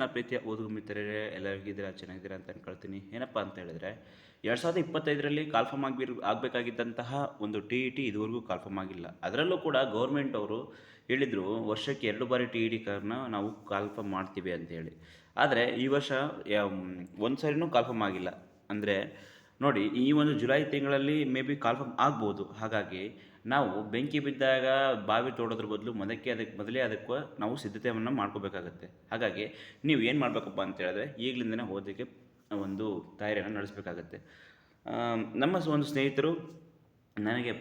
ನನ್ನ ಪ್ರೀತಿಯ ಓದುಗ ಮಿತ್ರರೇ, ಎಲ್ಲರಿಗೂ ಇದ್ದೀರಾ ಚೆನ್ನಾಗಿದ್ದೀರಾ ಅಂತ ಅನ್ಕೊಳ್ತೀನಿ. ಏನಪ್ಪ ಅಂತ ಹೇಳಿದ್ರೆ, ಎರಡು ಸಾವಿರದ ಇಪ್ಪತ್ತೈದರಲ್ಲಿ ಕಾಲ್ಫಾರ್ಮ್ ಆಗಿರ್ ಆಗಬೇಕಾಗಿದ್ದಂತಹ ಒಂದು ಟಿ ಇ ಟಿ ಇದುವರೆಗೂ ಕಾಲ್ಫಾರ್ಮ್ ಆಗಿಲ್ಲ. ಅದರಲ್ಲೂ ಕೂಡ ಗೌರ್ಮೆಂಟ್ ಅವರು ಹೇಳಿದರು, ವರ್ಷಕ್ಕೆ ಎರಡು ಬಾರಿ ಟಿ ಇ ಟಿ ಕಾರ್ನ ನಾವು ಕಾಲ್ಫಾರ್ಮ್ ಮಾಡ್ತೀವಿ ಅಂತೇಳಿ. ಆದರೆ ಈ ವರ್ಷ ಒಂದು ಸಾರಿನೂ ಕಾಲ್ಫಾರ್ಮ್ ಆಗಿಲ್ಲ. ಅಂದರೆ ನೋಡಿ, ಈ ಒಂದು ಜುಲೈ ತಿಂಗಳಲ್ಲಿ ಮೇ ಬಿ ಕಾಲ್ಫಾರ್ಮ್ ಆಗ್ಬೋದು. ಹಾಗಾಗಿ ನಾವು ಬೆಂಕಿ ಬಿದ್ದಾಗ ಬಾವಿ ತೋಡೋದ್ರ ಬದಲು ಮೊದಕ್ಕೆ ಅದಕ್ಕೆ ಮೊದಲೇ ಅದಕ್ಕೆ ನಾವು ಸಿದ್ಧತೆಯನ್ನು ಮಾಡ್ಕೋಬೇಕಾಗತ್ತೆ. ಹಾಗಾಗಿ ನೀವು ಏನು ಮಾಡಬೇಕಪ್ಪ ಅಂತ ಹೇಳಿದ್ರೆ ಈಗಲಿಂದನೇ ಓದೋಕ್ಕೆ ಒಂದು ತಯಾರಿಯನ್ನು ನಡೆಸಬೇಕಾಗತ್ತೆ. ನಮ್ಮ ಒಂದು ಸ್ನೇಹಿತರು ನನಗೆ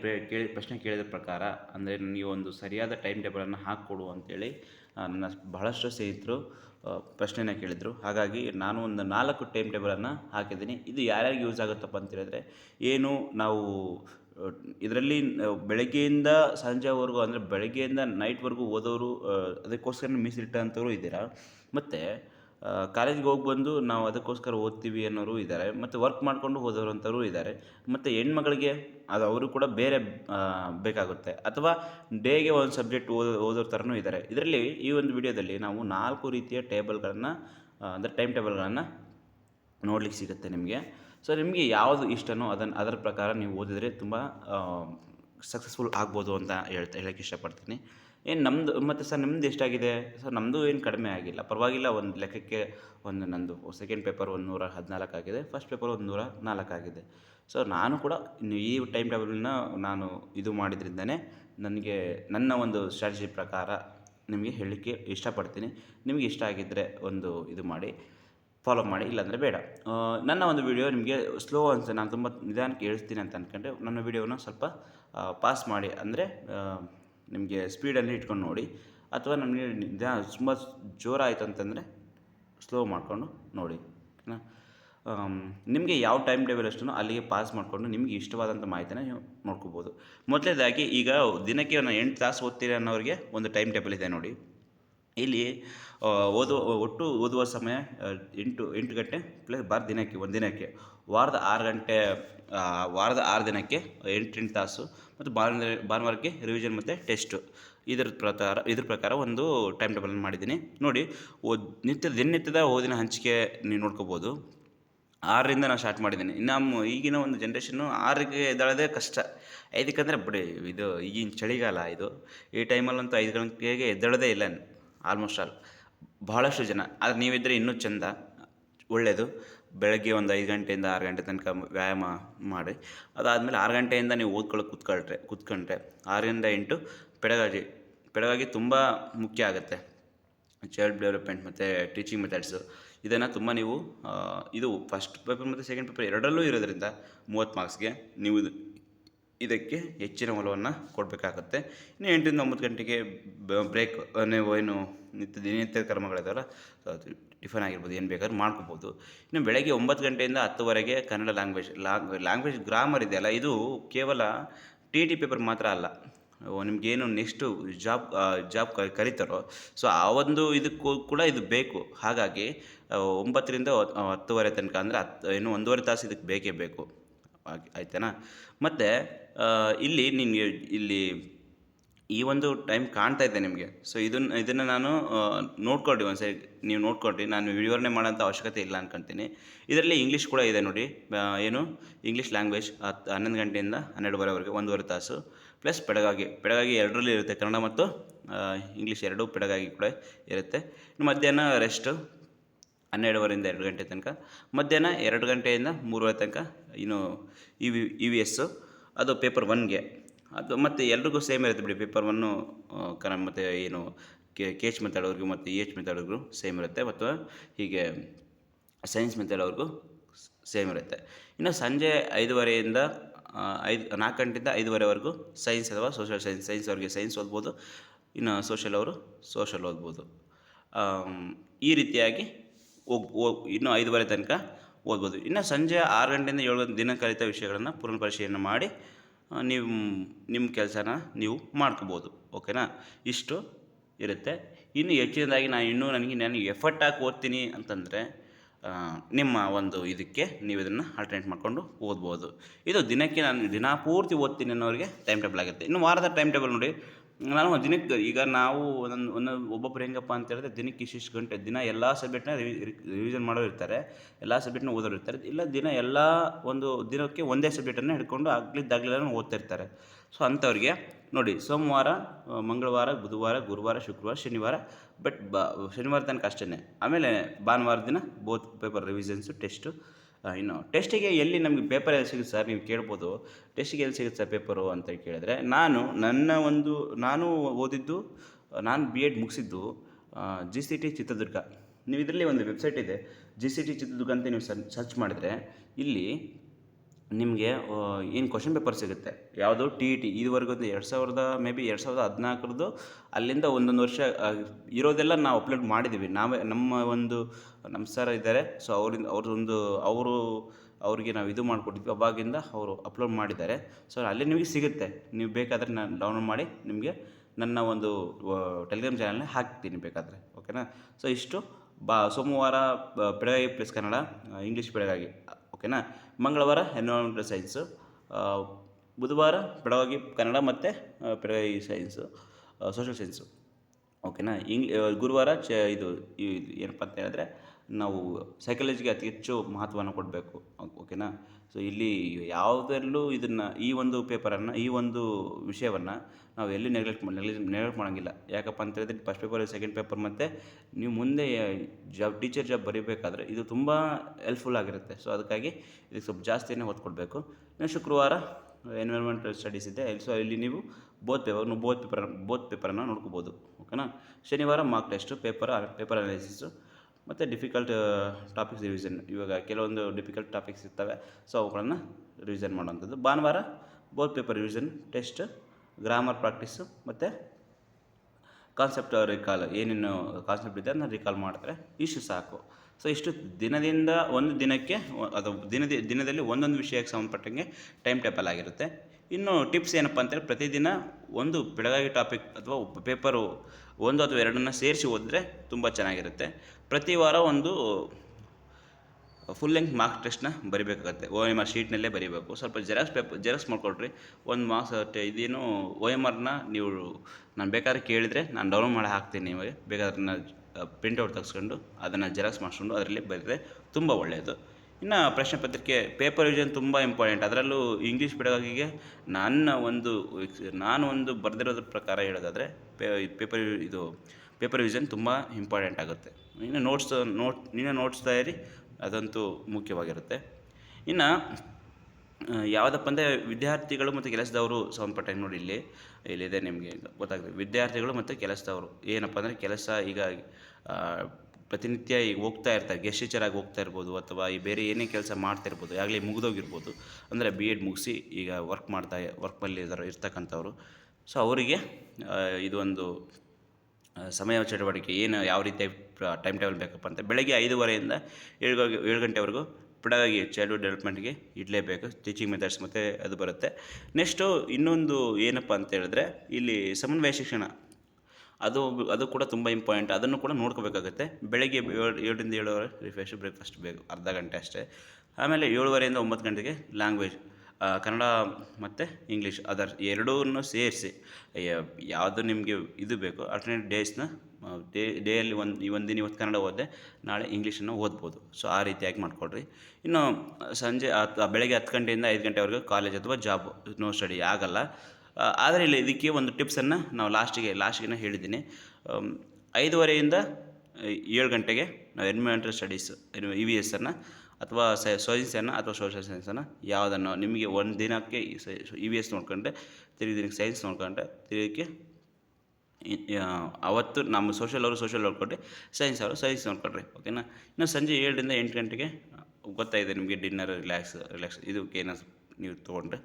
ಪ್ರಶ್ನೆ ಕೇಳಿದ ಪ್ರಕಾರ, ಅಂದರೆ ನನಗೆ ಒಂದು ಸರಿಯಾದ ಟೈಮ್ ಟೇಬಲನ್ನು ಹಾಕಿಕೊಡು ಅಂತೇಳಿ ನನ್ನ ಬಹಳಷ್ಟು ಸ್ನೇಹಿತರು ಪ್ರಶ್ನೆನ ಕೇಳಿದರು. ಹಾಗಾಗಿ ನಾನು ಒಂದು ನಾಲ್ಕು ಟೈಮ್ ಟೇಬಲನ್ನು ಹಾಕಿದ್ದೀನಿ. ಇದು ಯಾರ್ಯಾರಿಗೆ ಯೂಸ್ ಆಗುತ್ತಪ್ಪ ಅಂತ ಹೇಳಿದರೆ, ಏನು ನಾವು, ಇದರಲ್ಲಿ, ಬೆಳಗ್ಗೆಯಿಂದ ಸಂಜೆವರೆಗೂ ಅಂದರೆ ಬೆಳಗ್ಗೆಯಿಂದ ನೈಟ್ವರೆಗೂ ಓದೋರು ಅದಕ್ಕೋಸ್ಕರ ಮೀಸಲಿಟ್ಟಂಥವ್ರು ಇದ್ದೀರಾ? ಮತ್ತು ಕಾಲೇಜಿಗೆ ಹೋಗಿ ಬಂದು ನಾವು ಅದಕ್ಕೋಸ್ಕರ ಓದ್ತೀವಿ ಅನ್ನೋರು ಇದ್ದಾರೆ. ಮತ್ತು ವರ್ಕ್ ಮಾಡಿಕೊಂಡು ಓದೋರು ಅಂಥವ್ರು ಇದ್ದಾರೆ. ಮತ್ತು ಹೆಣ್ಮಗಳಿಗೆ? ಅದು ಅವರು ಕೂಡ ಬೇರೆ ಬೇಕಾಗುತ್ತೆ. ಅಥವಾ ಡೇಗೆ ಒಂದು ಸಬ್ಜೆಕ್ಟ್ ಓದೋ ಓದೋ ಥರನೂ ಇದ್ದಾರೆ ಇದರಲ್ಲಿ ಈ ಒಂದು ವಿಡಿಯೋದಲ್ಲಿ ನಾವು ನಾಲ್ಕು ರೀತಿಯ ಟೇಬಲ್ಗಳನ್ನು ಅಂದರೆ ಟೈಮ್ ಟೇಬಲ್ಗಳನ್ನು ನೋಡ್ಲಿಕ್ಕೆ ಸಿಗುತ್ತೆ ನಿಮಗೆ. ಸೊ ನಿಮಗೆ ಯಾವುದು ಇಷ್ಟನೋ ಅದನ್ನು ಅದರ ಪ್ರಕಾರ ನೀವು ಓದಿದರೆ ತುಂಬ ಸಕ್ಸಸ್ಫುಲ್ ಆಗ್ಬೋದು ಅಂತ ಹೇಳ್ತಾ, ಹೇಳೋಕ್ಕೆ ಇಷ್ಟಪಡ್ತೀನಿ. ಏನು ನಮ್ಮದು ಮತ್ತು ಸರ್ ನಿಮ್ಮದು ಎಷ್ಟಾಗಿದೆ? ಸರ್ ನಮ್ಮದು ಏನು ಕಡಿಮೆ ಆಗಿಲ್ಲ. ಪರವಾಗಿಲ್ಲ, ಒಂದು ಲೆಕ್ಕಕ್ಕೆ ಒಂದು ನಂದು ಸೆಕೆಂಡ್ ಪೇಪರ್ ಒಂದು ನೂರ ಹದಿನಾಲ್ಕು ಆಗಿದೆ ಫಸ್ಟ್ ಪೇಪರ್ ಒಂದು ನೂರ ನಾಲ್ಕು ಆಗಿದೆ. ಸೊ ನಾನು ಕೂಡ ಈ ಟೈಮ್ ಟೇಬಲ್ನ ನಾನು ಇದು ಮಾಡಿದ್ರಿಂದನೇ ನನಗೆ, ನನ್ನ ಒಂದು ಸ್ಟ್ರಾಟಜಿ ಪ್ರಕಾರ ನಿಮಗೆ ಹೇಳಲಿಕ್ಕೆ ಇಷ್ಟಪಡ್ತೀನಿ. ನಿಮಗೆ ಇಷ್ಟ ಆಗಿದ್ದರೆ ಒಂದು ಇದು ಮಾಡಿ ಫಾಲೋ ಮಾಡಿ, ಇಲ್ಲಾಂದರೆ ಬೇಡ. ನನ್ನ ಒಂದು ವಿಡಿಯೋ ನಿಮಗೆ ಸ್ಲೋ ಅನ್ಸೆ ನಾನು ತುಂಬ ನಿಧಾನಕ್ಕೆ ಹೇಳ್ತೀನಿ ಅಂತ ಅಂದ್ಕೊಂಡ್ರೆ ನನ್ನ ವಿಡಿಯೋನ ಸ್ವಲ್ಪ ಪಾಸ್ ಮಾಡಿ, ಅಂದರೆ ನಿಮಗೆ ಸ್ಪೀಡಲ್ಲಿ ಇಟ್ಕೊಂಡು ನೋಡಿ ಅಥವಾ ನಮಗೆ ನಿಧಾನ ತುಂಬ ಜೋರಾಯಿತು ಅಂತಂದರೆ ಸ್ಲೋ ಮಾಡಿಕೊಂಡು ನೋಡಿ. ನಿಮಗೆ ಯಾವ ಟೈಮ್ ಟೇಬಲ್ ಅಷ್ಟು ಅಲ್ಲಿಗೆ ಪಾಸ್ ಮಾಡಿಕೊಂಡು ನಿಮಗೆ ಇಷ್ಟವಾದಂಥ ಮಾಹಿತಿನ ನೀವು ನೋಡ್ಕೋಬೋದು. ಮೊದಲನೇದಾಗಿ ಈಗ ದಿನಕ್ಕೆ ನಾನು ಎಂಟು ತಾಸು ಓದ್ತೀರಿ ಅನ್ನೋರಿಗೆ ಒಂದು ಟೈಮ್ ಟೇಬಲ್ ಇದೆ ನೋಡಿ. ಇಲ್ಲಿ ಓದುವ, ಒಟ್ಟು ಓದುವ ಸಮಯ ಎಂಟು ಎಂಟು ಗಂಟೆ ಪ್ಲಸ್ ಬಾರ್ ದಿನಕ್ಕೆ, ಒಂದು ದಿನಕ್ಕೆ. ವಾರದ ಆರು ಗಂಟೆ ವಾರದ ಆರು ದಿನಕ್ಕೆ ಎಂಟೆಂಟು ಎಂಟು ತಾಸು ಮತ್ತು ಭಾನುವಾರ ಭಾನುವಾರಕ್ಕೆ ರಿವಿಷನ್ ಮತ್ತು ಟೆಸ್ಟು ಇದ್ರ ಪ್ರಕಾರ ಇದ್ರ ಪ್ರಕಾರ ಒಂದು ಟೈಮ್ ಟೇಬಲನ್ನು ಮಾಡಿದ್ದೀನಿ. ನೋಡಿ, ಓದ್ ನಿತ್ಯ ದಿನನಿತ್ಯದ ಓದಿನ ಹಂಚಿಕೆ ನೀವು ನೋಡ್ಕೋಬೋದು. ಆರರಿಂದ ನಾನು ಸ್ಟಾರ್ಟ್ ಮಾಡಿದ್ದೀನಿ. ನಮ್ಮ ಈಗಿನ ಒಂದು ಜನ್ರೇಷನ್ನು ಆರಿಗೆ ಎದ್ದಾಳೋದೇ ಕಷ್ಟ. ಐದಕ್ಕಂದರೆ ಬಿಡಿ, ಇದು ಈಗಿನ ಚಳಿಗಾಲ ಇದು. ಈ ಟೈಮಲ್ಲಂತೂ ಐದು ಗಂಟೆಗೆ ಎದ್ದೇಳೋದೇ ಇಲ್ಲ. ಆಲ್ಮೋಸ್ಟ್ ಆಲ್ ಬಹಳಷ್ಟು ಜನ. ಆದರೆ ನೀವಿದ್ದರೆ ಇನ್ನೂ ಚೆಂದ ಒಳ್ಳೆಯದು ಬೆಳಗ್ಗೆ ಒಂದು ಐದು ಗಂಟೆಯಿಂದ ಆರು ಗಂಟೆ ತನಕ ವ್ಯಾಯಾಮ ಮಾಡಿ. ಅದಾದಮೇಲೆ ಆರು ಗಂಟೆಯಿಂದ ನೀವು ಓದ್ಕೊಳ್ಳೋಕೆ ಕೂತ್ಕೊಳ್ರೆ, ಕೂತ್ಕೊಂಡ್ರೆ ಆರರಿಂದ ಎಂಟು ಪೆಡಗಾಜಿ ಪೆಡಗಾಗಿ ತುಂಬ ಮುಖ್ಯ ಆಗುತ್ತೆ. ಚೈಲ್ಡ್ ಡೆವಲಪ್ಮೆಂಟ್ ಮತ್ತು ಟೀಚಿಂಗ್ ಮೆಥಡ್ಸು ಇದನ್ನು ತುಂಬ ನೀವು ಇದು ಫಸ್ಟ್ ಪೇಪರ್ ಮತ್ತು ಸೆಕೆಂಡ್ ಪೇಪರ್ ಎರಡರಲ್ಲೂ ಇರೋದ್ರಿಂದ ಮೂವತ್ತು ಮಾರ್ಕ್ಸ್ಗೆ ನೀವು ಇದಕ್ಕೆ ಹೆಚ್ಚಿನ ಒಲವನ್ನು ಕೊಡಬೇಕಾಗತ್ತೆ. ಇನ್ನು ಎಂಟರಿಂದ ಒಂಬತ್ತು ಗಂಟೆಗೆ ಬ್ರೇಕ್ ನೀವು ಏನು ನಿತ್ಯ ದಿನನಿತ್ಯ ಕರ್ಮಗಳಿದಾವಲ್ಲ ಟಿಫನ್ ಆಗಿರ್ಬೋದು, ಏನು ಬೇಕಾದ್ರೂ ಮಾಡ್ಕೋಬೋದು. ಇನ್ನು ಬೆಳಗ್ಗೆ ಒಂಬತ್ತು ಗಂಟೆಯಿಂದ ಹತ್ತುವರೆಗೆ ಕನ್ನಡ ಲ್ಯಾಂಗ್ವೇಜ್ ಲ್ಯಾಂಗ್ವೇಜ್ ಗ್ರಾಮರ್ ಇದೆಯಲ್ಲ ಇದು ಕೇವಲ ಟಿ ಟಿ ಪೇಪರ್ ಮಾತ್ರ ಅಲ್ಲ. ನಿಮಗೇನು ನೆಕ್ಸ್ಟು ಜಾಬ್ ಜಾಬ್ ಕರೀತಾರೋ ಸೊ ಆ ಒಂದು ಇದಕ್ಕೂ ಕೂಡ ಇದು ಬೇಕು. ಹಾಗಾಗಿ ಒಂಬತ್ತರಿಂದ ಹತ್- ಹತ್ತುವರೆ ತನಕ ಅಂದರೆ ಹತ್ತು ಏನು ಒಂದೂವರೆ ತಾಸು ಇದಕ್ಕೆ ಬೇಕೇ ಬೇಕು. ಆಯ್ತೇನಾ? ಮತ್ತು ಇಲ್ಲಿ ನಿಮಗೆ ಇಲ್ಲಿ ಈ ಒಂದು ಟೈಮ್ ಕಾಣ್ತಾ ಇದೆ ನಿಮಗೆ. ಸೊ ಇದನ್ನು ಇದನ್ನು ನಾನು ನೋಡ್ಕೊಡಿ ಒಂದು ನೀವು ನೋಡ್ಕೊಳ್ರಿ. ನಾನು ವಿವರಣೆ ಮಾಡೋಂಥ ಅವಶ್ಯಕತೆ ಇಲ್ಲ ಅನ್ಕೊತೀನಿ. ಇದರಲ್ಲಿ ಇಂಗ್ಲೀಷ್ ಕೂಡ ಇದೆ ನೋಡಿ. ಏನು? ಇಂಗ್ಲೀಷ್ ಲ್ಯಾಂಗ್ವೇಜ್ ಹತ್ತು ಹನ್ನೊಂದು ಗಂಟೆಯಿಂದ ಹನ್ನೆರಡುವರೆವರೆಗೆ, ಒಂದೂವರೆ ತಾಸು. ಪ್ಲಸ್ ಪೆಡಗಾಗಿ. ಪೆಡಗಾಗಿ ಎರಡರಲ್ಲಿ ಇರುತ್ತೆ ಕನ್ನಡ ಮತ್ತು ಇಂಗ್ಲೀಷ್ ಎರಡೂ ಪೆಡಗಾಗಿ ಕೂಡ ಇರುತ್ತೆ. ಇನ್ನು ಮಧ್ಯಾಹ್ನ ರೆಸ್ಟು ಹನ್ನೆರಡುವರೆಯಿಂದ ಎರಡು ಗಂಟೆ ತನಕ. ಮಧ್ಯಾಹ್ನ ಎರಡು ಗಂಟೆಯಿಂದ ಮೂರುವರೆ ತನಕ, ಇನ್ನು E V E V S ಅದು ಪೇಪರ್ ಒನ್ಗೆ ಅದು ಮತ್ತು ಎಲ್ರಿಗೂ ಸೇಮ್ ಇರುತ್ತೆ ಬಿಡಿ ಪೇಪರ್ ಒನ್ನು ಕನ ಮತ್ತು ಏನು ಕೆ ಎಚ್ ಮೆಥಡವ್ರಿಗೂ ಮತ್ತು ಇ ಎಚ್ ಅವ್ರಿಗೂ ಸೇಮ್ ಇರುತ್ತೆ. ಮತ್ತು ಹೀಗೆ ಸೈನ್ಸ್ ಮೆಥಡವ್ರಿಗೂ ಸೇಮ್ ಇರುತ್ತೆ. ಇನ್ನು ಸಂಜೆ ಐದುವರೆಯಿಂದ ಐದು, ನಾಲ್ಕು ಗಂಟೆಯಿಂದ ಐದುವರೆವರೆಗೂ ಸೈನ್ಸ್ ಅಥವಾ ಸೋಷಲ್ ಸೈನ್ಸ್ ಸೈನ್ಸ್ ಅವ್ರಿಗೆ ಸೈನ್ಸ್ ಓದ್ಬೋದು, ಇನ್ನು ಸೋಷಲ್ ಅವರು ಸೋಷಲ್ ಓದ್ಬೋದು. ಈ ರೀತಿಯಾಗಿ ಹೋಗ್, ಇನ್ನು ಐದುವರೆ ತನಕ ಓದ್ಬೋದು. ಇನ್ನು ಸಂಜೆ ಆರು ಗಂಟೆಯಿಂದ ಏಳು ಗಂಟೆ ದಿನಕಲಿತ ವಿಷಯಗಳನ್ನು ಪುನರ್ ಪರಿಶೀಲನೆ ಮಾಡಿ ನೀವು ನಿಮ್ಮ ಕೆಲಸನ ನೀವು ಮಾಡ್ಕೋಬೋದು. ಓಕೆನಾ? ಇಷ್ಟು ಇರುತ್ತೆ. ಇನ್ನು ಹೆಚ್ಚಿನದಾಗಿ ನಾನು ಇನ್ನೂ ನನಗೆ ನಾನು ಎಫರ್ಟ್ ಹಾಕಿ ಓದ್ತೀನಿ ಅಂತಂದರೆ ನಿಮ್ಮ ಒಂದು ಇದಕ್ಕೆ ನೀವು ಇದನ್ನು ಆಲ್ಟರ್ನೇಟ್ ಮಾಡಿಕೊಂಡು ಓದ್ಬೋದು. ಇದು ದಿನಕ್ಕೆ ನಾನು ದಿನ ಪೂರ್ತಿ ಓದ್ತೀನಿ ಅನ್ನೋರಿಗೆ ಟೈಮ್ ಟೇಬಲ್ ಆಗುತ್ತೆ. ಇನ್ನು ವಾರದ ಟೈಮ್ ಟೇಬಲ್ ನೋಡಿ ನಾನು ದಿನಕ್ಕೆ, ಈಗ ನಾವು ಒಂದೊಂದು ಒಂದು ಒಬ್ಬೊಬ್ರು ಹೆಂಗಪ್ಪ ಅಂತ ಹೇಳಿದ್ರೆ ದಿನಕ್ಕೆ ಇಷ್ಟಿಷ್ಟು ಗಂಟೆ, ದಿನ ಎಲ್ಲ ಸಬ್ಜೆಕ್ಟ್ನ ರಿವಿಷನ್ ಮಾಡೋರು ಇರ್ತಾರೆ. ಎಲ್ಲ ಸಬ್ಜೆಕ್ಟ್ನ ಓದೋರು ಇರ್ತಾರೆ. ಇಲ್ಲ ದಿನ ಎಲ್ಲ ಒಂದು ದಿನಕ್ಕೆ ಒಂದೇ ಸಬ್ಜೆಕ್ಟನ್ನು ಹಿಡ್ಕೊಂಡು ಆಗ್ಲಿದ್ದಾಗಲೆಲ್ಲ ಓದ್ತಾ ಇರ್ತಾರೆ. ಸೊ ಅಂಥವ್ರಿಗೆ ನೋಡಿ, ಸೋಮವಾರ ಮಂಗಳವಾರ, ಬುಧವಾರ, ಗುರುವಾರ, ಶುಕ್ರವಾರ, ಶನಿವಾರ ಬಟ್ ಬ, ಶನಿವಾರ ತನಕ ಅಷ್ಟೇ ಆಮೇಲೆ ಭಾನುವಾರ ದಿನ ಬೋತ್ ಪೇಪರ್ ರಿವಿಷನ್ಸು ಟೆಸ್ಟು ಇನ್ನು ಟೆಸ್ಟಿಗೆ ಎಲ್ಲಿ ನಮಗೆ ಪೇಪರ್ ಎಲ್ಲಿ ಸಿಗುತ್ತೆ ಸರ್ ನೀವು ಕೇಳ್ಬೋದು. ಟೆಸ್ಟಿಗೆ ಎಲ್ಲಿ ಸಿಗುತ್ತೆ ಸರ್ ಪೇಪರು ಅಂತ ಕೇಳಿದ್ರೆ, ನಾನು ನನ್ನ ಒಂದು, ನಾನು ಓದಿದ್ದು, ನಾನು ಬಿ ಎಡ್ ಮುಗಿಸಿದ್ದು ಜಿ ಸಿ ಟಿ ಚಿತ್ರದುರ್ಗ. ನೀವು ಇದರಲ್ಲಿ ಒಂದು ವೆಬ್ಸೈಟ್ ಇದೆ ಜಿ ಸಿ ಟಿ ಚಿತ್ರದುರ್ಗ ಅಂತ ನೀವು ಸರ್ಚ್ ಮಾಡಿದ್ರೆ, ಇಲ್ಲಿ ನಿಮಗೆ ಏನು ಕ್ವಶನ್ ಪೇಪರ್ ಸಿಗುತ್ತೆ? ಯಾವುದು? ಟಿ ಇ ಟಿ ಇದುವರೆಗೂ ಎರಡು ಸಾವಿರದ ಮೇ ಬಿ ಎರಡು ಸಾವಿರದ ಹದಿನಾಲ್ಕರದ್ದು ಅಲ್ಲಿಂದ ಒಂದೊಂದು ವರ್ಷ ಇರೋದೆಲ್ಲ ನಾವು ಅಪ್ಲೋಡ್ ಮಾಡಿದ್ದೀವಿ ನಾವೇ, ನಮ್ಮ ಒಂದು, ನಮ್ಮ ಸರ್ ಇದ್ದಾರೆ. ಸೊ ಅವರಿಂದ, ಅವ್ರದ್ದೊಂದು, ಅವರು, ಅವ್ರಿಗೆ ನಾವು ಇದು ಮಾಡಿಕೊಟ್ಟಿದ್ವಿ. ಅವಾಗಿಂದ ಅವರು ಅಪ್ಲೋಡ್ ಮಾಡಿದ್ದಾರೆ. ಸೊ ಅಲ್ಲಿ ನಿಮಗೆ ಸಿಗುತ್ತೆ. ನೀವು ಬೇಕಾದರೆ ನಾನು ಡೌನ್ಲೋಡ್ ಮಾಡಿ, ನಿಮಗೆ ನನ್ನ ಒಂದು ಟೆಲಿಗ್ರಾಮ್ ಚಾನಲ್ನ ಹಾಕ್ತೀನಿ ಬೇಕಾದರೆ. ಓಕೆನಾ ಸೊ ಇಷ್ಟು. ಬಾ, ಸೋಮವಾರ ಬೆಳಗಾಗಿ ಪ್ಲಸ್ ಕನ್ನಡ ಇಂಗ್ಲೀಷ್ ಬೆಳಗಾಗಿ ಓಕೆನಾ? ಮಂಗಳವಾರ ಎನ್ವಿರಾನ್ಮೆಂಟಲ್ ಸೈನ್ಸು ಬುಧವಾರ ಬೆಳಗಾಗಿ ಕನ್ನಡ ಮತ್ತು ಬೆಳಗಾವಿ ಸೈನ್ಸು ಸೋಷಲ್ ಸೈನ್ಸು ಓಕೆನಾ? ಇಂಗ್ ಗುರುವಾರ ಚ, ಇದು ಏನಪ್ಪ ಅಂತ ಹೇಳಿದ್ರೆ ನಾವು ಸೈಕಾಲಜಿಗೆ ಅತಿ ಹೆಚ್ಚು ಮಹತ್ವವನ್ನು ಕೊಡಬೇಕು. ಓಕೆನಾ? ಸೊ ಇಲ್ಲಿ ಯಾವುದರಲ್ಲೂ ಇದನ್ನು ಈ ಒಂದು ಪೇಪರನ್ನು ಈ ಒಂದು ವಿಷಯವನ್ನು ನಾವು ಎಲ್ಲಿ ನೆಗ್ಲೆಕ್ಟ್ ನೆಗ್ಲೆಕ್ಟ್ ಮಾಡೋಂಗಿಲ್ಲ. ಯಾಕಪ್ಪ ಅಂತ ಹೇಳಿದ್ರೆ ಫಸ್ಟ್ ಪೇಪರ್ ಸೆಕೆಂಡ್ ಪೇಪರ್ ಮತ್ತು ನೀವು ಮುಂದೆ ಜಾಬ್ ಟೀಚರ್ ಜಾಬ್ ಬರೀಬೇಕಾದ್ರೆ ಇದು ತುಂಬ ಹೆಲ್ಪ್ಫುಲ್ ಆಗಿರುತ್ತೆ. ಸೊ ಅದಕ್ಕಾಗಿ ಇದಕ್ಕೆ ಸ್ವಲ್ಪ ಜಾಸ್ತಿನೇ ಒತ್ತು ಕೊಡಬೇಕು. ಇನ್ನು ಶುಕ್ರವಾರ ಎನ್ವಿರಾನ್ಮೆಂಟಲ್ ಸ್ಟಡೀಸ್ ಇದೆ. ಸೊ ಇಲ್ಲಿ ನೀವು ಬೋತ್ ಪೇಪರ್ ನೀವು ಬೋತ್ ಪೇಪರ್ ಬೋತ್ ಪೇಪರನ್ನು ನೋಡ್ಕೋಬೋದು. ಓಕೆನಾ ಶನಿವಾರ mark test paper paper analysis ಮತ್ತು ಡಿಫಿಕಲ್ಟ್ ಟಾಪಿಕ್ಸ್ ರಿವಿಷನ್ ಇವಾಗ ಕೆಲವೊಂದು ಡಿಫಿಕಲ್ಟ್ ಟಾಪಿಕ್ಸ್ ಇರ್ತವೆ. ಸೊ ಅವುಗಳನ್ನು ರಿವಿಷನ್ ಮಾಡುವಂಥದ್ದು. ಭಾನುವಾರ both paper revision test grammar practice ಮತ್ತು ಕಾನ್ಸೆಪ್ಟ್ ರಿಕಾಲ್ ಏನೇನು ಕಾನ್ಸೆಪ್ಟ್ ಇದೆ ಅದನ್ನ ರಿಕಾಲ್ ಮಾಡ್ತಾರೆ ಇಷ್ಟು ಸಾಕು. ಸೊ ಇಷ್ಟು ದಿನದಿಂದ ಒಂದು ದಿನಕ್ಕೆ, ಅದು ದಿನದ, ದಿನದಲ್ಲಿ ಒಂದೊಂದು ವಿಷಯಕ್ಕೆ ಸಂಬಂಧಪಟ್ಟಂಗೆ ಟೈಮ್ ಟೇಬಲ್ ಆಗಿರುತ್ತೆ. ಇನ್ನು ಟಿಪ್ಸ್ ಏನಪ್ಪ ಅಂತೇಳಿ ಪ್ರತಿದಿನ ಒಂದು ಬೆಳಗಾಗಿ ಟಾಪಿಕ್ ಅಥವಾ ಪೇಪರು ಒಂದು ಅಥವಾ ಎರಡನ್ನ ಸೇರಿಸಿ ಓದಿದ್ರೆ ತುಂಬ ಚೆನ್ನಾಗಿರುತ್ತೆ. ಪ್ರತಿ ವಾರ ಒಂದು ಫುಲ್ ಲೆಂತ್ ಮಾರ್ಕ್ ಟೆಸ್ಟ್ನ ಬರಿಬೇಕಾಗತ್ತೆ. ಓ ಎಂ ಆರ್ ಶೀಟ್ನಲ್ಲೇ ಬರೀಬೇಕು. ಸ್ವಲ್ಪ ಜೆರಾಕ್ಸ್ ಪೇಪರ್ ಜೆರಾಕ್ಸ್ ಮಾಡ್ಕೊಳ್ರಿ. ಒಂದು ಮಾರ್ಕ್ಸ್ ಇದೇನು ಓ ಎಂ ಆರ್ನ ನೀವು ನಾನು ಬೇಕಾದ್ರೆ ಕೇಳಿದರೆ ನಾನು ಡೌನ್ಲೋಡ್ ಮಾಡಿ ಹಾಕ್ತೀನಿ ನಿಮಗೆ. ಬೇಕಾದ್ರೆ ಪ್ರಿಂಟೌಟ್ ತೆಗೆಸ್ಕೊಂಡು ಅದನ್ನು ಜೆರಾಕ್ಸ್ ಮಾಡಿಸ್ಕೊಂಡು ಅದರಲ್ಲಿ ಬರೆದ್ರೆ ತುಂಬ ಒಳ್ಳೆಯದು ಇನ್ನು ಪ್ರಶ್ನೆ ಪತ್ರಿಕೆ ಪೇಪರ್ ರಿವಿಷನ್ ತುಂಬ ಇಂಪಾರ್ಟೆಂಟ್ ಅದರಲ್ಲೂ ಇಂಗ್ಲೀಷ್ ಬಿಡೋಗಿಗೆ ನನ್ನ ಒಂದು, ನಾನು ಒಂದು ಬರೆದಿರೋದ್ರ ಪ್ರಕಾರ ಹೇಳೋದಾದರೆ ಪೇಪರ್ ಇದು ಪೇಪರ್ ರಿವಿಷನ್ ತುಂಬ ಇಂಪಾರ್ಟೆಂಟ್ ಆಗುತ್ತೆ. ಇನ್ನು ನೋಟ್ಸ್ ನೋಟ್ ಇನ್ನು ನೋಟ್ಸ್ ತಯಾರಿ ಅದಂತೂ ಮುಖ್ಯವಾಗಿರುತ್ತೆ. ಇನ್ನು ಯಾವುದಪ್ಪ ಅಂದರೆ ವಿದ್ಯಾರ್ಥಿಗಳು ಮತ್ತು ಕೆಲಸದವರು ಸಂಬಂಧಪಟ್ಟಂಗೆ ನೋಡಿ ಇಲ್ಲಿ, ಇಲ್ಲಿದೆ ನಿಮಗೆ ಗೊತ್ತಾಗ್ತದೆ. ವಿದ್ಯಾರ್ಥಿಗಳು ಮತ್ತು ಕೆಲಸದವರು. ಏನಪ್ಪ ಅಂದರೆ ಕೆಲಸ ಈಗ ಪ್ರತಿನಿತ್ಯ ಈಗ ಹೋಗ್ತಾ ಇರ್ತಾರೆ ಗೆಸ್ಟ್ ಟೀಚರಾಗಿ ಹೋಗ್ತಾ ಇರ್ಬೋದು ಅಥವಾ ಈ ಬೇರೆ ಏನೇ ಕೆಲಸ ಮಾಡ್ತಾ ಇರ್ಬೋದು, ಆಗಲೇ ಮುಗಿದೋಗಿರ್ಬೋದು. ಅಂದರೆ ಬಿ ಎಡ್ ಮುಗಿಸಿ ಈಗ ವರ್ಕ್ ಮಾಡ್ತಾ ವರ್ಕ್ನಲ್ಲಿ ಇದ್ದಾರೆ ಇರ್ತಕ್ಕಂಥವ್ರು. ಸೊ ಅವರಿಗೆ ಇದೊಂದು ಇದು ಸಮಯ ಚಟುವಟಿಕೆ, ಏನು ಯಾವ ರೀತಿ ಟೈಮ್ ಟೇಬಲ್ ಬೇಕಪ್ಪ ಅಂತ ಬೆಳಗ್ಗೆ ಐದೂವರೆಯಿಂದ ಏಳು ಏಳು ಗಂಟೆವರೆಗೂ ಪಡಾಗಿ ಚೈಲ್ಡ್ಹುಡ್ ಡೆವಲಪ್ಮೆಂಟ್ಗೆ ಇಡಲೇಬೇಕು. ಟೀಚಿಂಗ್ ಮೆಥಡ್ಸ್ ಮತ್ತು ಅದು ಬರುತ್ತೆ. ನೆಕ್ಸ್ಟು ಇನ್ನೊಂದು ಏನಪ್ಪ ಅಂತ ಹೇಳಿದ್ರೆ, ಇಲ್ಲಿ ಸಮನ್ವಯ ಶಿಕ್ಷಣ ಅದು ಅದು ಕೂಡ ತುಂಬ ಇಂಪಾರ್ಟೆಂಟ್ ಅದನ್ನು ಕೂಡ ನೋಡ್ಕೋಬೇಕಾಗುತ್ತೆ. ಬೆಳಗ್ಗೆ ಏಳು, ಏಳರಿಂದ ಏಳುವರೆ ರಿಫ್ರೆಶ್ ಬ್ರೇಕ್ಫಾಸ್ಟ್ ಬೇಕು ಅರ್ಧ ಗಂಟೆ ಅಷ್ಟೇ. ಆಮೇಲೆ ಏಳುವರೆಯಿಂದ ಒಂಬತ್ತು ಗಂಟೆಗೆ ಲ್ಯಾಂಗ್ವೇಜ್ ಕನ್ನಡ ಮತ್ತು ಇಂಗ್ಲೀಷ್ ಅದರ್ ಎರಡೂ ಸೇರಿಸಿ. ಯಾವುದು ನಿಮಗೆ ಇದು ಬೇಕು ಅಲ್ಟರ್ನೇಟ್ ಡೇಸ್ನ ಡೇ, ಡೇಯಲ್ಲಿ ಒಂದು, ಈ ಒಂದು ದಿನ ಇವತ್ತು ಕನ್ನಡ ಓದಿದೆ, ನಾಳೆ ಇಂಗ್ಲೀಷನ್ನು ಓದ್ಬೋದು. ಸೊ ಆ ರೀತಿಯಾಗಿ ಮಾಡಿಕೊಡ್ರಿ ಇನ್ನು ಸಂಜೆ ಹತ್ತು ಬೆಳಗ್ಗೆ ಹತ್ತು ಗಂಟೆಯಿಂದ ಐದು ಗಂಟೆವರೆಗೂ ಕಾಲೇಜ್ ಅಥವಾ ಜಾಬ್ ನೋ ಸ್ಟಡಿ ಆಗಲ್ಲ. ಆದರೆ ಇಲ್ಲಿ ಇದಕ್ಕೆ ಒಂದು ಟಿಪ್ಸನ್ನು ನಾವು ಲಾಸ್ಟಿಗೆ ಲಾಸ್ಟಿಗೆ ಹೇಳಿದ್ದೀನಿ. ಐದುವರೆಯಿಂದ ಏಳು ಗಂಟೆಗೆ ನಾವು ಎನ್ವಿರಾನ್ಮೆಂಟಲ್ ಸ್ಟಡೀಸ್ ಇ ವಿ ಎಸ್ಸನ್ನು ಅಥವಾ ಸೈನ್ಸನ್ನು ಅಥವಾ ಸೋಷಿಯಲ್ ಸೈನ್ಸನ್ನು ಯಾವುದನ್ನು ನಿಮಗೆ ಒಂದು ದಿನಕ್ಕೆ ಇ ವಿ ಎಸ್ ನೋಡ್ಕೊಂಡ್ರೆ, ತಿರುಗಿ ದಿನಕ್ಕೆ ಸೈನ್ಸ್ ನೋಡ್ಕೊಂಡ್ರೆ ತಿರುಗಕ್ಕೆ ಅವತ್ತು ನಮ್ಮ ಸೋಷಿಯಲ್ ಅವರು ಸೋಷಿಯಲ್ ನೋಡ್ಕೊಂಡ್ರೆ ಸೈನ್ಸ್ ಅವರು ಸೈನ್ಸ್ ನೋಡ್ಕೊಂಡ್ರಿ, ಓಕೆನಾ? ಇನ್ನು ಸಂಜೆ ಏಳರಿಂದ ಎಂಟು ಗಂಟೆಗೆ ಗೊತ್ತಾಗಿದೆ ನಿಮಗೆ ಡಿನ್ನರ್, ರಿಲ್ಯಾಕ್ಸ್ ರಿಲ್ಯಾಕ್ಸ್, ಇದಕ್ಕೆ ಏನೋ ನೀವು ತೊಗೊಂಡ್ರೆ.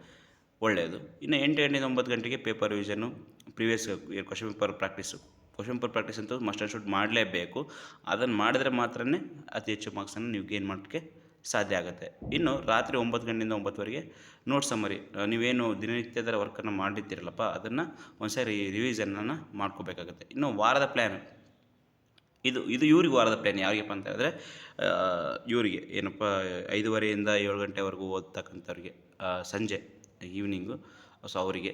ಒಳ್ಳೆಯದು. ಇನ್ನು ಎಂಟು ಗಂಟೆಯಿಂದ ಒಂಬತ್ತು ಗಂಟೆಗೆ paper ರಿವಿಷನ್ನು previous question paper practice question paper practice ಅಂತ ಮಸ್ಟ್ ಆ್ಯಂಡ್ ಶುಡ್ ಮಾಡಲೇಬೇಕು. ಅದನ್ನು ಮಾಡಿದ್ರೆ ಮಾತ್ರನೇ ಅತಿ ಹೆಚ್ಚು ಮಾರ್ಕ್ಸನ್ನು ನೀವು ಗೇನ್ ಮಾಡೋಕ್ಕೆ ಸಾಧ್ಯ ಆಗುತ್ತೆ. ಇನ್ನು ರಾತ್ರಿ ಒಂಬತ್ತು ಗಂಟೆಯಿಂದ ಒಂಬತ್ತುವರೆಗೆ ನೋಟ್ಸ್ ಸಮ್ಮರಿ ನೀವೇನು ದಿನನಿತ್ಯದ ವರ್ಕನ್ನು ಮಾಡಿರ್ತೀರಲ್ಲಪ್ಪ ಅದನ್ನು ಒಂದ್ಸರಿ ರಿವಿಷನನ್ನು ಮಾಡ್ಕೋಬೇಕಾಗುತ್ತೆ. ಇನ್ನು ವಾರದ ಪ್ಲ್ಯಾನ್ ಇದು ಇದು ಇವ್ರಿಗೆ ವಾರದ ಪ್ಲ್ಯಾನ್ ಯಾರಿಗಪ್ಪ ಅಂತ ಹೇಳಿದ್ರೆ ಇವರಿಗೆ, ಏನಪ್ಪ, ಐದುವರೆಯಿಂದ ಏಳು ಗಂಟೆವರೆಗೂ ಓದ್ತಕ್ಕಂಥವ್ರಿಗೆ ಸಂಜೆ. ಈವ್ನಿಂಗು ಸೊ ಅವರಿಗೆ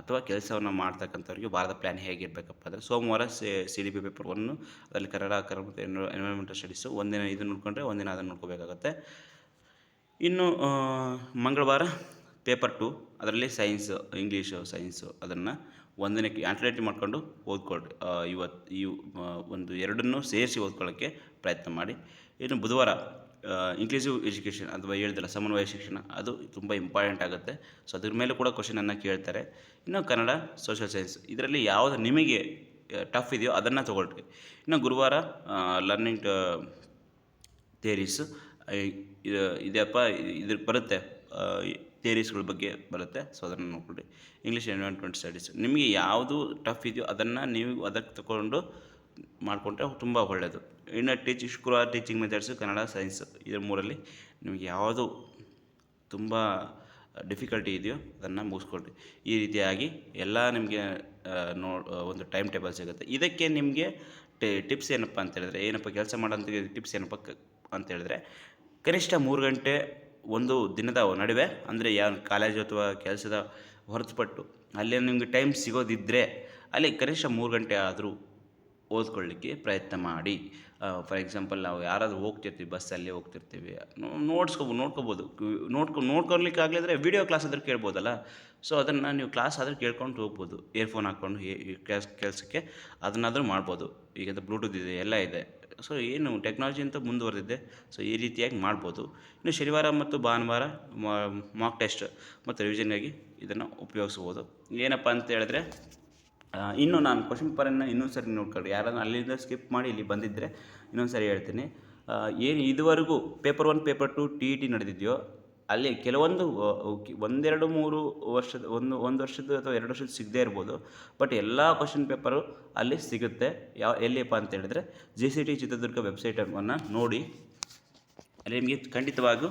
ಅಥವಾ ಕೆಲಸವನ್ನು ಮಾಡ್ತಕ್ಕಂಥವ್ರಿಗೆ ವಾರದ ಪ್ಲ್ಯಾನ್ ಹೇಗಿರಬೇಕಪ್ಪ ಅಂದರೆ ಸೋಮವಾರ C D P paper one ಅದರಲ್ಲಿ ಕನ್ನಡ, ಕರ್ಮ ಎನ್ವೈರ್ಮೆಂಟಲ್ ಸ್ಟಡೀಸು ಒಂದಿನ ಇದು ನೋಡ್ಕೊಂಡ್ರೆ ಒಂದಿನ ಅದನ್ನು ನೋಡ್ಕೋಬೇಕಾಗತ್ತೆ. ಇನ್ನು ಮಂಗಳವಾರ ಪೇಪರ್ ಟು ಅದರಲ್ಲಿ ಸೈನ್ಸು ಇಂಗ್ಲೀಷು ಸೈನ್ಸು ಅದನ್ನು ಒಂದನೇ ಆಲ್ಟರ್ನೇಟಿವ್ ಮಾಡಿಕೊಂಡು ಓದ್ಕೊಳ್ಳಿ ಇವತ್ತು ಈ ಒಂದು ಎರಡನ್ನೂ ಸೇರಿಸಿ ಓದ್ಕೊಳ್ಳೋಕ್ಕೆ ಪ್ರಯತ್ನ ಮಾಡಿ. ಇನ್ನು ಬುಧವಾರ ಇನ್ಕ್ಲೂಸಿವ್ ಎಜುಕೇಷನ್ ಅಥವಾ ಹೇಳಿದಲ್ಲ ಸಮನ್ವಯ ಶಿಕ್ಷಣ, ಅದು ತುಂಬ ಇಂಪಾರ್ಟೆಂಟ್ ಆಗುತ್ತೆ. ಸೊ ಅದ್ರ ಮೇಲೆ ಕೂಡ ಕ್ವಶನನ್ನು ಕೇಳ್ತಾರೆ. ಇನ್ನು ಕನ್ನಡ ಸೋಷಿಯಲ್ ಸೈನ್ಸ್ ಇದರಲ್ಲಿ ಯಾವುದು ನಿಮಗೆ ಟಫ್ ಇದೆಯೋ ಅದನ್ನು ತೊಗೊಳ್ರಿ. ಇನ್ನು ಗುರುವಾರ ಲರ್ನಿಂಗ್ ಥಿಯರೀಸ್ ಇದು ಇದಪ್ಪ ಇದ್ರ ಬರುತ್ತೆ. ಥಿಯರೀಸ್ಗಳ ಬಗ್ಗೆ ಬರುತ್ತೆ. ಸೊ ಅದನ್ನು ನೋಡ್ಕೊಳ್ಳಿ ಇಂಗ್ಲೀಷ್ ಎನ್ವೈರ್ಮೆಂಟ್ ಸ್ಟಡೀಸ್ ನಿಮಗೆ ಯಾವುದು ಟಫ್ ಇದೆಯೋ ಅದನ್ನು ನೀವು ಅದಕ್ಕೆ ತಗೊಂಡು ಮಾಡಿಕೊಂಡ್ರೆ ತುಂಬ ಒಳ್ಳೆಯದು ಇನ್ನು ಟೀಚಿಂಗ್ ಶುಕ್ರವಾರ ಟೀಚಿಂಗ್ ಮೆಥಡ್ಸು ಕನ್ನಡ ಸೈನ್ಸ್ ಇದರ ಮೂರಲ್ಲಿ ನಿಮಗೆ ಯಾವುದು ತುಂಬ ಡಿಫಿಕಲ್ಟಿ ಇದೆಯೋ ಅದನ್ನು ಮುಗಿಸ್ಕೊಳ್ರಿ. ಈ ರೀತಿಯಾಗಿ ಎಲ್ಲ ನಿಮಗೆ ನೋ ಒಂದು ಟೈಮ್ ಟೇಬಲ್ ಸಿಗುತ್ತೆ. ಇದಕ್ಕೆ ನಿಮಗೆ ಟಿಪ್ಸ್ ಏನಪ್ಪ ಅಂತ ಹೇಳಿದ್ರೆ, ಏನಪ್ಪ ಕೆಲಸ ಮಾಡೋಂಥ ಟಿಪ್ಸ್ ಏನಪ್ಪ ಅಂತ ಹೇಳಿದ್ರೆ, ಕನಿಷ್ಠ ಮೂರು ಗಂಟೆ ಒಂದು ದಿನದ ನಡುವೆ, ಅಂದರೆ ಯಾವ ಕಾಲೇಜು ಅಥವಾ ಕೆಲಸದ ಹೊರತುಪಟ್ಟು ಅಲ್ಲಿ ನಿಮಗೆ ಟೈಮ್ ಸಿಗೋದಿದ್ದರೆ ಅಲ್ಲಿ ಕನಿಷ್ಠ ಮೂರು ಗಂಟೆ ಆದರೂ ಓದ್ಕೊಳ್ಳಿಕ್ಕೆ ಪ್ರಯತ್ನ ಮಾಡಿ. ಫಾರ್ ಎಕ್ಸಾಂಪಲ್ ನಾವು ಯಾರಾದರೂ ಹೋಗ್ತಿರ್ತೀವಿ ಬಸ್ಸಲ್ಲಿ ಹೋಗ್ತಿರ್ತೀವಿ ನೋಡ್ಸ್ಕೊಬೋದು ನೋಡ್ಕೋಬೋದು. ನೋಡ್ಕೊ ನೋಡ್ಕೊಳ್ಲಿಕ್ಕೆ ಆಗಲಿದ್ರೆ ವೀಡಿಯೋ ಕ್ಲಾಸ್ ಆದರೂ ಕೇಳ್ಬೋದಲ್ಲ? ಸೊ ಅದನ್ನು ನೀವು ಕ್ಲಾಸ್ ಆದರೂ ಕೇಳ್ಕೊಂಡು ಹೋಗ್ಬೋದು. ಇಯರ್ಫೋನ್ ಹಾಕ್ಕೊಂಡು ಕೆಲಸ, ಕೆಲಸಕ್ಕೆ ಅದನ್ನಾದರೂ ಮಾಡ್ಬೋದು. ಈಗ ಬ್ಲೂಟೂತ್ ಇದೆ, ಎಲ್ಲ ಇದೆ. ಸೊ ಏನು ಟೆಕ್ನಾಲಜಿ ಅಂತ ಮುಂದುವರೆದಿದೆ. ಸೊ ಈ ರೀತಿಯಾಗಿ ಮಾಡ್ಬೋದು. ಇನ್ನು ಶನಿವಾರ ಮತ್ತು ಭಾನುವಾರ ಮಾಕ್ ಟೆಸ್ಟ್ ಮತ್ತು ರಿವಿಷನ್ಗಾಗಿ ಇದನ್ನು ಉಪಯೋಗಿಸ್ಬೋದು. ಏನಪ್ಪ ಅಂತ ಹೇಳಿದ್ರೆ ಇನ್ನು ನಾನು ಕ್ವಶನ್ ಪೇಪರನ್ನು ಇನ್ನೊಂದು ಸರಿ ನೋಡ್ಕೊಳ್ಳಿ ಯಾರಾದ್ರೂ ಅಲ್ಲಿಂದ ಸ್ಕಿಪ್ ಮಾಡಿ ಇಲ್ಲಿ ಬಂದಿದ್ದರೆ ಇನ್ನೊಂದು ಸರಿ ಹೇಳ್ತೀನಿ. ಏನು ಇದುವರೆಗೂ paper one paper two T E T ನಡೆದಿದೆಯೋ, ಅಲ್ಲಿ ಕೆಲವೊಂದು ಒಂದೆರಡು, ಮೂರು ವರ್ಷದ, ಒಂದು ಒಂದು ವರ್ಷದ ಅಥವಾ ಎರಡು ವರ್ಷದ ಸಿಗದೇ ಇರ್ಬೋದು. ಬಟ್ ಎಲ್ಲ ಕ್ವಶನ್ ಪೇಪರು ಅಲ್ಲಿ ಸಿಗುತ್ತೆ. ಯಾವ ಎಲ್ಲಿಯಪ್ಪ ಅಂತ ಹೇಳಿದ್ರೆ ಜಿ ಸಿ ಟಿ ಚಿತ್ರದುರ್ಗ ವೆಬ್ಸೈಟನ್ನು ನೋಡಿ. ಅಲ್ಲಿ ನಿಮಗೆ ಖಂಡಿತವಾಗೂ